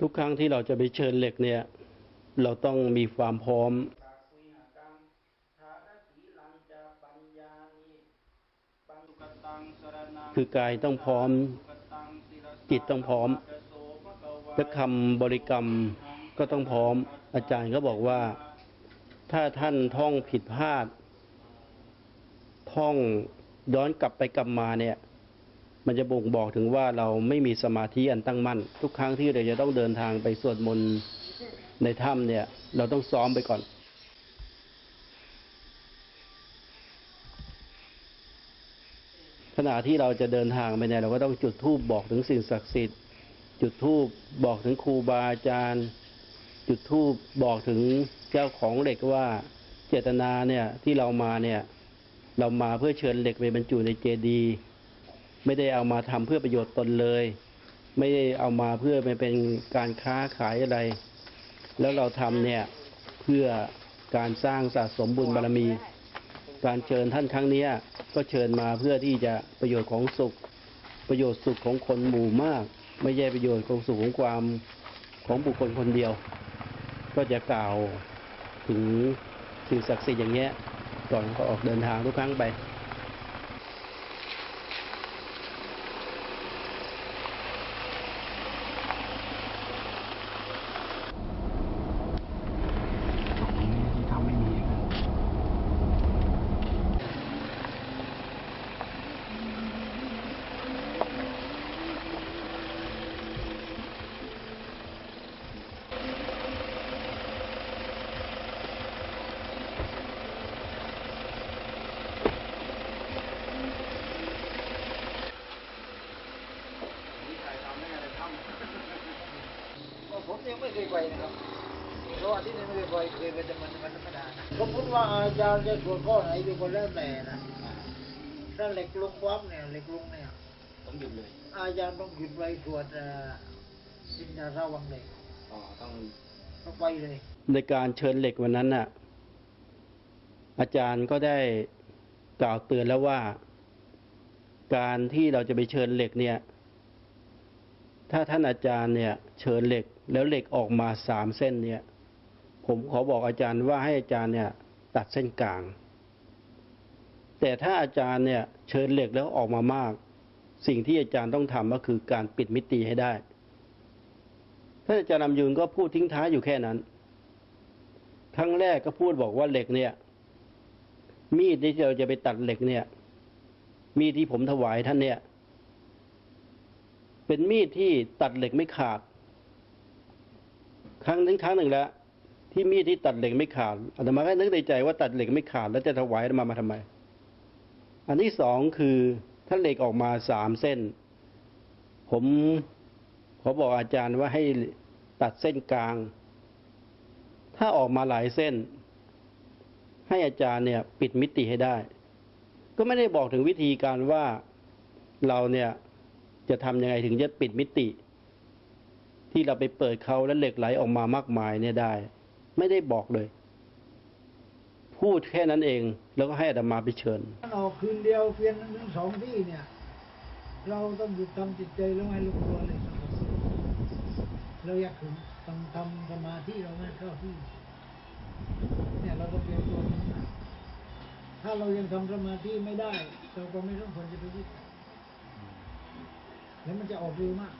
ทุกครั้งที่เราจะไปเชิญเหล็กเนี่ย เราต้องมีความพร้อมตักวิหกังฐานสีลังจะปัญญานิปังกตังสรนังคือกายต้องพร้อมกตังศิรสาจิตต้องพร้อมตโสภะคะวะและคำบริกรรมก็ต้องพร้อม อาจารย์ก็บอกว่า ถ้าท่านท่องผิดพลาด ท่องย้อนกลับไปกลับมาเนี่ย มันจะบ่งบอกถึงว่าเราไม่มีสมาธิอันตั้งมั่น ทุกครั้งที่เราจะต้องเดินทางไปสวดมนต์ในถ้ำเนี่ย เราต้องซ้อมไปก่อน ขณะที่เราจะเดินทางไปเนี่ยเราก็ต้องจุดธูปบอกถึงสิ่งศักดิ์สิทธิ์ จุดธูปบอกถึงครูบาอาจารย์ จุดธูปบอกถึงเจ้าของเหล็กว่าเจตนาเนี่ยที่เรามาเนี่ย เรามาเพื่อเชิญเหล็กไปบรรจุในเจดีย์ ไม่ได้เอามาทำเพื่อประโยชน์ตนเลย ไม่ได้เอามาเพื่อไปเป็นการค้าขายอะไร แล้วเราทำเนี่ยเพื่อการสร้างสะสมบุญบารมี การเชิญท่านครั้งนี้ก็เชิญมาเพื่อที่จะประโยชน์ของสุข ประโยชน์สุขของคนหมู่มาก ไม่ใช่ประโยชน์ของสุขของความของบุคคลคนเดียว ก็จะกล่าวถึงสิ่งศักดิ์สิทธิ์อย่างเงี้ยก่อนเขาออกเดินทางทุกครั้งไป ที่ทำไม่มี ผมยังไม่เคยไปนะครับเพราะว่าที่นี่ไม่เคยไปเคยไปแต่มันมันธรรมดานะ สมมติว่าอาจารย์จะสวดข้อไหนเป็นคนแล้วแต่นะถ้าเหล็กลงวับเนี่ยเหล็กลงเนี่ย ต้องหยุดเลย อาจารย์ต้องหยุดไว้สวดเอ่อสินดาระวังเหล็กอ๋อต้องต้องไปเลย ในการเชิญเหล็กวันนั้นน่ะ อาจารย์ก็ได้กล่าวเตือนแล้วว่า การที่เราจะไปเชิญเหล็กเนี่ย ถ้าท่านอาจารย์เนี่ย เชิญเหล็กแล้วเหล็กออกมาสามเส้นเนี่ย ผมขอบอกอาจารย์ว่าให้อาจารย์เนี่ยตัดเส้นกลาง แต่ถ้าอาจารย์เนี่ยเชิญเหล็กแล้วออกมามาก สิ่งที่อาจารย์ต้องทำก็คือการปิดมิติให้ได้ท่านอาจารย์นำยุนก็พูดทิ้งท้ายอยู่แค่นั้น ครั้งแรกก็พูดบอกว่าเหล็กเนี่ย มีดที่เราจะไปตัดเหล็กเนี่ย มีดที่ผมถวายท่านเนี่ย เป็นมีดที่ตัดเหล็กไม่ขาด ครั้งหนึงครั้งหนึ่งแล้ว ที่มีดที่ตัดเหล็กไม่ขาดอาตมาก็นึกในใจว่าตัดเหล็กไม่ขาดแล้วจะถวายอาตมามาทำไม อันที่สองคือถ้าเหล็กออกมาสามเส้น ผมขอบอกอาจารย์ว่าให้ตัดเส้นกลาง ถ้าออกมาหลายเส้น ให้อาจารย์เนี่ย ปิดมิติให้ได้ ก็ไม่ได้บอกถึงวิธีการว่าเราเนี่ยจะทำยังไงถึงจะปิดมิติ ที่เราไปเปิดเขาแล้วเหล็กไหลออกมามากมายเนี่ยได้ ไม่ได้บอกเลย พูดแค่นั้นเอง แล้วก็ให้อาตมาไปเชิญถ้าออกคืนเดียวเพียนทั้งสองที่เนี่ย เราต้องหยุดทำจิตใจแล้วให้ลูกตัวเลยครับเราอยากถึงต้องทำสมาธิเราไม่เข้าที่เนี่ยเราต้องเตรียมตัวนะถ้าเรายังทำสมาธิไม่ได้ เราก็ไม่ต้องควรจะไปยึดแล้วมันจะออกเร็วมาก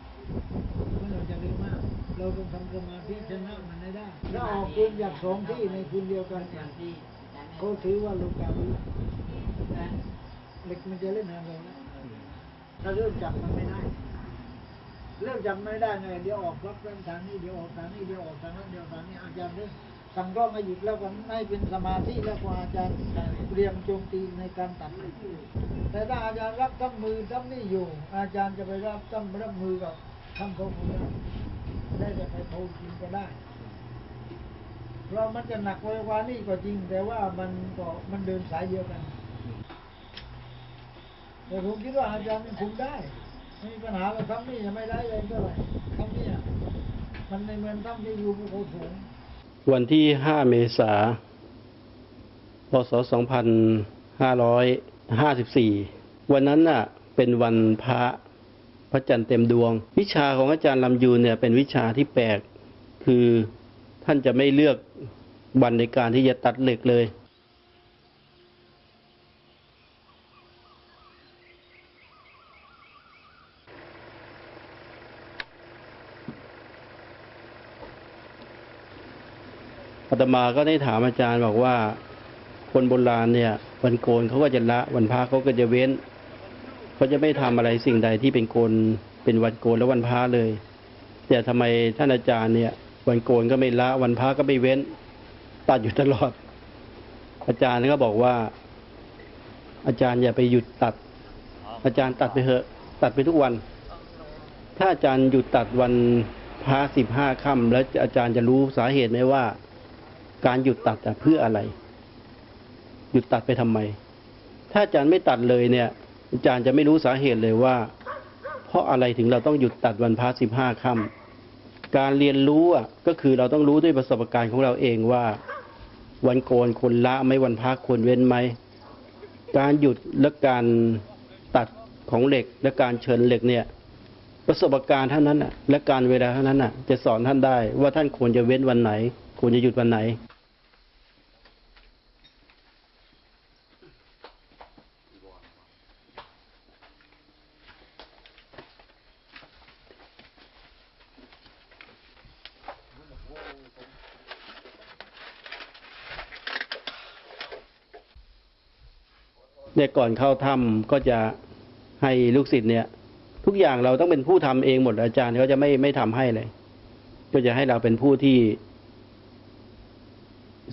มันออกจะเร็ว เราต้องทำสมาธิชนะมันให้ได้ถ้าออกคืนจากสองที่ในคืนเดียวกันเนี่ยเขาถือว่าโลกาวิเหล็กมันจะเล่นงานเราแล้วถ้าเริ่มจับมันไม่ได้ เริ่มจำไม่ได้ไงเดี๋ยวออกรับเรื่องทางนี้เดี๋ยวออกทางนี้เดี๋ยวออกทางนั้นเดี๋ยวทางนี้อาจารย์เรื่องสั่งร้องให้หยุดแล้วก็ให้เป็นสมาธิแล้วก็อาจารย์เตรียมโจมตีในการตัด แต่ถ้าอาจารย์รับทั้งมือทั้งนี่อยู่ อาจารย์จะไปรับทั้งรับมือกับทั้งเขาคนนั้น ได้แต่ไปโทรกินก็ได้เพราะมันจะหนักไว้กว่านี่ก็จริง แต่ว่ามันก็มันเดินสายเดียวกัน แต่ผมคิดว่าอาจารย์มันคุมได้ ไม่มีปัญหาเรั้งนี้ยังไม่ได้เลยเท่าไหร่ครั้งนี้อะมันในเมืองตั้งที่อยู่ภูเขาสูง วันที่ 5 เมษาพศ 2554 วันนั้นน่ะ เป็นวันพระ พระจันทร์เต็มดวง วิชาของอาจารย์ลำยูนเนี่ยเป็นวิชาที่แปลก คือท่านจะไม่เลือกวันในการที่จะตัดเหล็กเลย อาตมาก็ได้ถามอาจารย์บอกว่า คนโบราณเนี่ย วันโกนเขาก็จะละ วันพระเขาก็จะเว้น เขาจะไม่ทำอะไรสิ่งใดที่เป็นโกนเป็นวันโกนและวันพระเลย แต่ทำไมท่านอาจารย์เนี่ย วันโกนก็ไม่ละวันพระก็ไม่เว้น ตัดอยู่ตลอด อาจารย์ก็บอกว่า อาจารย์อย่าไปหยุดตัด อาจารย์ตัดไปเถอะ ตัดไปทุกวัน ถ้าอาจารย์หยุดตัดวันพระสิบห้าค่ำแล้วอาจารย์จะรู้สาเหตุไหมว่า การหยุดตัดเพื่ออะไร หยุดตัดไปทำไม ถ้าอาจารย์ไม่ตัดเลยเนี่ย อาจารย์จะไม่รู้สาเหตุเลยว่า เพราะอะไรถึงเราต้องหยุดตัดวันพระสิบห้าค่ำการเรียนรู้อะก็คือเราต้องรู้ด้วยประสบการณ์ของเราเองว่า วันโกนควรละไหม่วันพระควรเว้นไหมการหยุดและการตัดของเหล็กและการเชิญเหล็กเนี่ยประสบการณ์เท่านั้นน่ะและการเวลาเท่านั้นน่ะจะสอนท่านได้ว่าท่านควรจะเว้นวันไหน ควรจะหยุดวันไหน เนี่ยก่อนเข้าถ้ำก็จะให้ลูกศิษย์เนี่ย ทุกอย่างเราต้องเป็นผู้ทำเองหมดอาจารย์เขาจะไม่ไม่ทำให้เลย ก็จะให้เราเป็นผู้ที่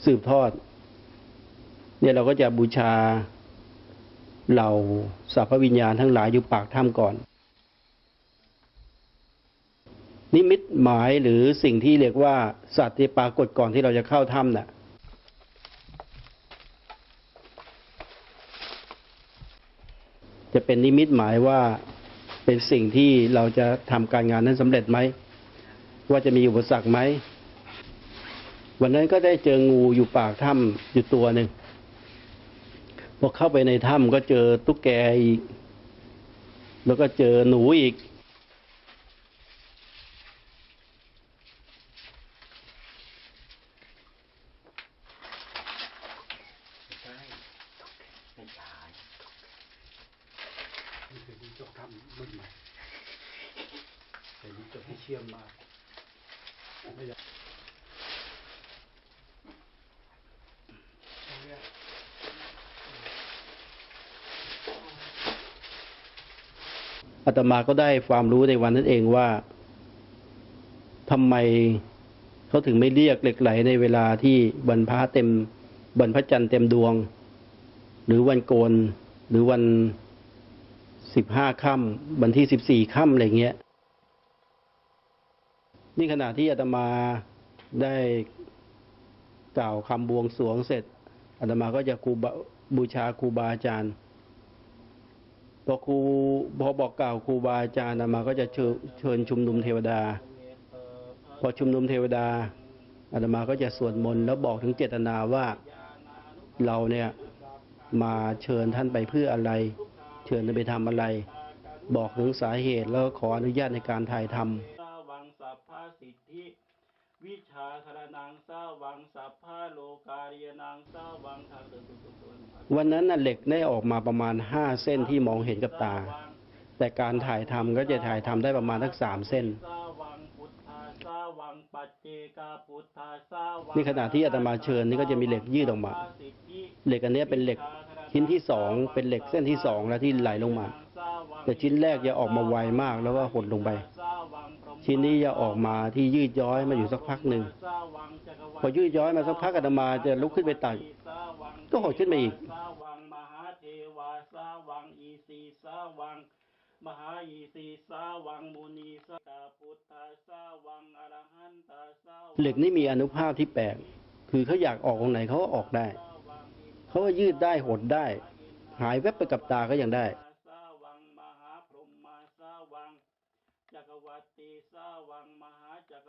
สืบทอด เนี่ยเราก็จะบูชาเหล่าสัพพวิญญาณทั้งหลายอยู่ปากถ้ำก่อน นิมิตหมายหรือสิ่งที่เรียกว่าสัตว์ที่ปรากฏก่อนที่เราจะเข้าถ้ำน่ะ จะเป็นนิมิตหมายว่าเป็นสิ่งที่เราจะทำการงานนั้นสำเร็จไหม ว่าจะมีอุปสรรคไหม วันนั้นก็ได้เจองูอยู่ปากถ้ำอยู่ตัวหนึ่งพอเข้าไปในถ้ำก็เจอตุ๊กแกอีก แล้วก็เจอหนูอีก นี่จบทำรุ่นใหม่แต่นี่จบที่เชื่อมมากไม่อยาก อาตมาก็ได้ความรู้ในวันนั้นเองว่าทำไมเขาถึงไม่เรียกเหล็กไหลในเวลาที่บรรพะเต็มบรรพจันทร์เต็มดวง หรือวันโกน หรือวันสิบห้าค่ำวันที่สิบสี่ค่ำอะไรเงี้ย นี่ขณะที่อาตมาได้กล่าวคำบวงสรวงเสร็จอาตมาก็จะครูบูชาครูบาอาจารย์ พอครูพอบอกกล่าวครูบาอาจารย์มาก็จะเชิญชุมนุมเทวดา พอชุมนุมเทวดาอาตมาก็จะสวดมนต์แล้วบอกถึงเจตนาว่าเราเนี่ยมาเชิญท่านไปเพื่ออะไร เชิญไปทำอะไร บอกถึงสาเหตุแล้วขออนุญาตในการถ่ายทำสาวังสัพพะสิทธิ วิชาคารนัง สาวังสัพพะโลกาเรียนังสาวังทางเดินตุตุตุนวันนั้นน่ะเหล็กได้ออกมาประมาณห้าเส้นที่มองเห็นกับตา แต่การถ่ายทำก็จะถ่ายทำได้ประมาณทักสามเส้นนี่ขณะที่อาตมาเชิญนี่ก็จะมีเหล็กยืดออกมา เหล็กอันนี้เป็นเหล็กชิ้นที่สองเป็นเหล็กเส้นที่สองแล้วที่ไหลลงมา แต่ชิ้นแรกจะออกมาไวมากแล้วก็หดลงไป สาวังพรหมชิ้นนี้จะออกมาที่ยืดย้อยมาอยู่สักพักหนึ่งพอยืดย้อยมาสักพักอาตมาจะลุกขึ้นไปตักสางก็หดขึ้นมาอีกมหาเทวาสาวังอีสีสาวังมุนีสตาพุทธาสาวังอรหันตาสาเหล็กนี่มีอนุภาพที่แปลก คือเขาอยากออกตรงไหนเขาก็ออกได้ เขาก็ยืดได้หดได้ หายแวบไปกับตาก็ยังได้ สาวังมหาพรหมาสาวัง จักรวัติสาวังมหาจักรวัติส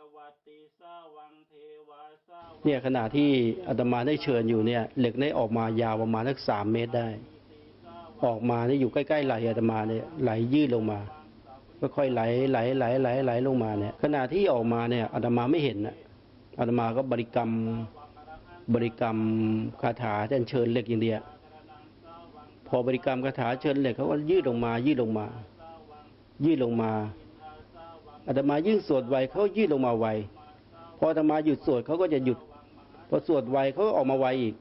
าวัง เนี่ยขณะที่อาตมาได้เชิญอยู่เนี่ยเหล็กได้ออกมายาวประมาณสักสามเมตรได้ ออกมาเนี่ยอยู่ใกล้ๆไหลอาตมาเนี่ยไหลยืดลงมาก็ค่อยไหลไหลไหลไหลไหลลงมาเนี่ยขณะที่ออกมาเนี่ยอาตมาไม่เห็นนะอาตมาก็บริกรรมบริกรรมคาถาเชิญเหล็กอย่างเดียวพอบริกรรมคาถาเชิญเหล็กเขาก็ยืดลงมา ยืดลงมา ยืดลงมา อาตมายิ่งสวดไวเขายืดลงมาไวพออาตมาหยุดสวดเขาก็จะหยุดพอสวดไวเขาก็ออกมาไวอีก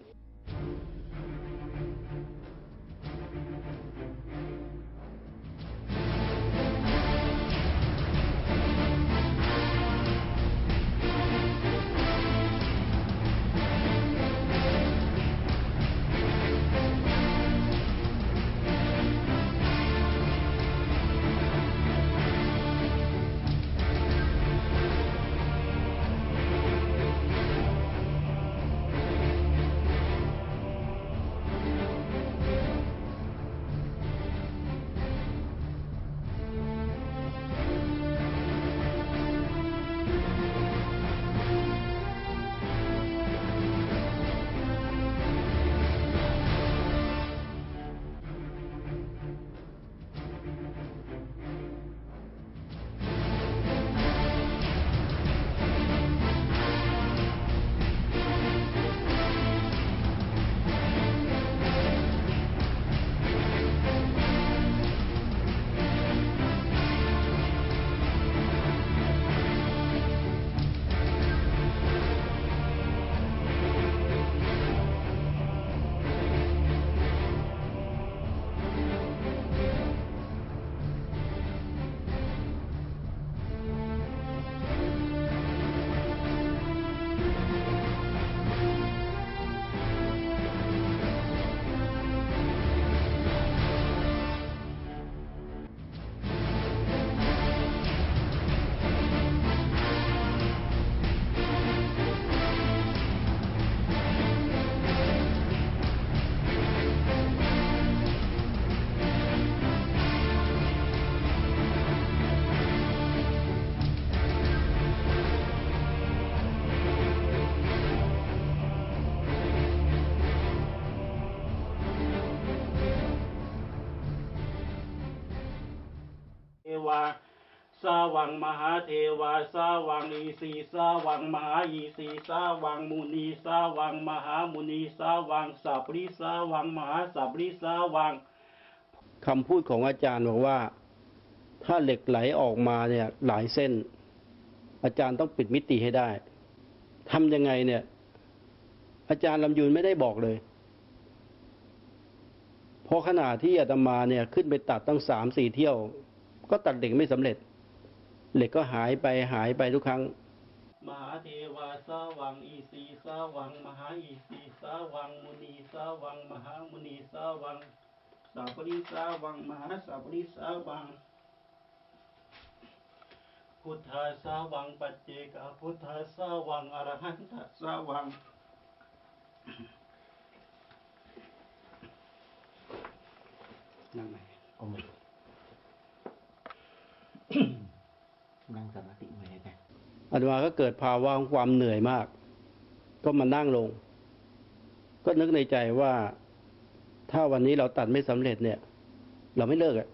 สาวังมหาเทวาสาวังอีสีสาวังมหาอีสีสาวังมุนีสาวังมหามุนีสาวังสัพริสาวังมหาสัพริสาวังคำพูดของอาจารย์บอกว่า ถ้าเหล็กไหลออกมาเนี่ย หลายเส้น อาจารย์ต้องปิดมิติให้ได้ทำยังไงเนี่ย อาจารย์ลำยูนไม่ได้บอกเลยเพราะขณะที่อาตมาเนี่ยขึ้นไปตัดตั้งสามสี่เที่ยว ก็ตัดเหล็กไม่สำเร็จ เหล็กก็หายไปหายไปทุกครั้ง มหาเทวาสาวังอีสีสาวัง มหาอีสีสาวัง มุนีสาวัง มหามุนีสาวังสัพริสาวัง มหาสัพริสาวัง พุทธาสาวัง ปัจเจกพุทธาสาวัง อรหันตสาวังนั่งไหน เอามือนั่งสมาธิไว้อาจารย์ อา ตมาก็เกิดภาวะของความเหนื่อยมาก ก็มานั่งลง ก็นึกในใจว่า ถ้าวันนี้เราตัดไม่สำเร็จเนี่ย เราไม่เลิกอะ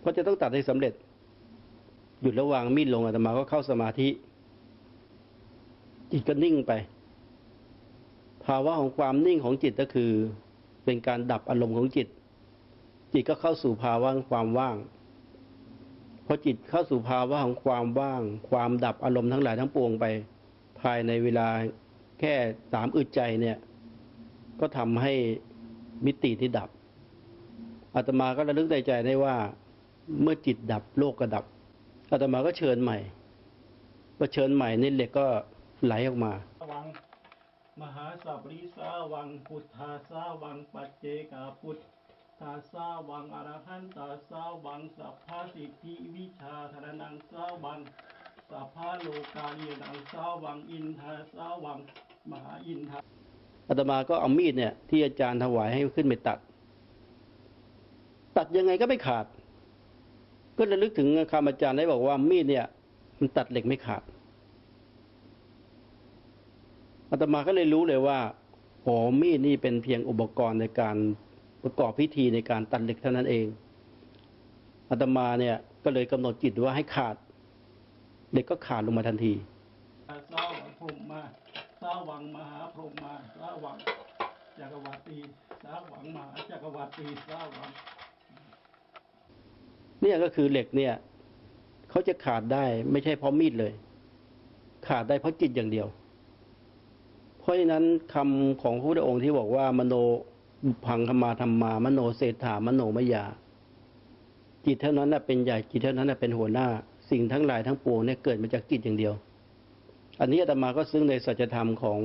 เพราะจะต้องตัดให้สำเร็จ หยุดระวางมีดลงอาตมาก็เข้าสมาธิจิตก็นิ่งไป ภาวะของความนิ่งของจิตก็คือ เป็นการดับอารมณ์ของจิต จิตก็เข้าสู่ภาวะความว่าง พอจิตเข้าสู่ภาวะของความว่าง ความดับอารมณ์ทั้งหลายทั้งปวงไป ภายในเวลาแค่สามอึดใจเนี่ย ก็ทำให้มิติที่ดับอาตมาก็ระลึกในใจได้ว่า เมื่อจิตดับโลกก็ดับอาตมาก็เชิญใหม่พอเชิญใหม่นี่เหล็กก็ไหลออกมาวังมหาสัพริสาวังพุทธาสาวังปัจเจกพุทธาสาวังอรหันตาสาวังสัพพะสิทธิวิชาธรนังสาวังสัพพะโลกาลีนังสาวังอินทาสาวังมหาอินทาอาตมาก็เอามีดเนี่ย ที่อาจารย์ถวายให้ขึ้นไปตัด ตัดยังไงก็ไม่ขาด ก็ระลึกถึงคำอาจารย์ได้บอกว่ามีดเนี่ย มันตัดเหล็กไม่ขาดอาตมาก็เลยรู้เลยว่าอ๋อมีดนี่เป็นเพียงอุปกรณ์ในการ ประกอบพิธีในการตัดเหล็กเท่านั้นเองอาตมาเนี่ยก็เลยกำหนดจิตว่าให้ขาดเหล็กก็ขาดลงมาทันทีสาวังพรหมมาสาวังมหาพรหมมาสาวังจักรวรรตีสาวังมหาจักรวรรตีสาวังเนี่ยก็คือเหล็กเนี่ยเขาจะขาดได้ไม่ใช่เพราะมีดเลย ขาดได้เพราะจิตอย่างเดียว เพราะฉะนั้นคำของพระพุทธองค์ที่บอกว่ามโนบุ พังขมาธรรมามโนเศรษฐามโนมยา จิตเท่านั้นน่ะเป็นใหญ่จิตเท่านั้นน่ะเป็นหัวหน้า สิ่งทั้งหลายทั้งปวงเนี่ยเกิดมาจากจิตอย่างเดียว อันนี้อาตมาก็ซึ้งในสัจธรรมของ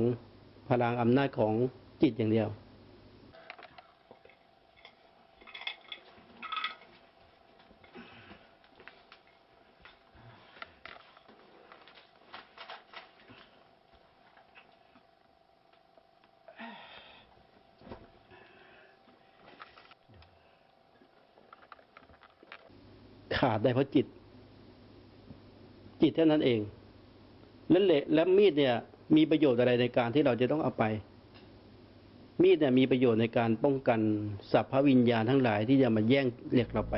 พลังอำนาจของจิตอย่างเดียว ขาดได้เพราะจิต จิตเท่านั้นเองแล้วเหล็กและมีดเนี่ย มีประโยชน์อะไรในการที่เราจะต้องเอาไป มีดเนี่ยมีประโยชน์ในการป้องกันสัพพวิญญาณทั้งหลายที่จะมาแย่งเหล็กเราไป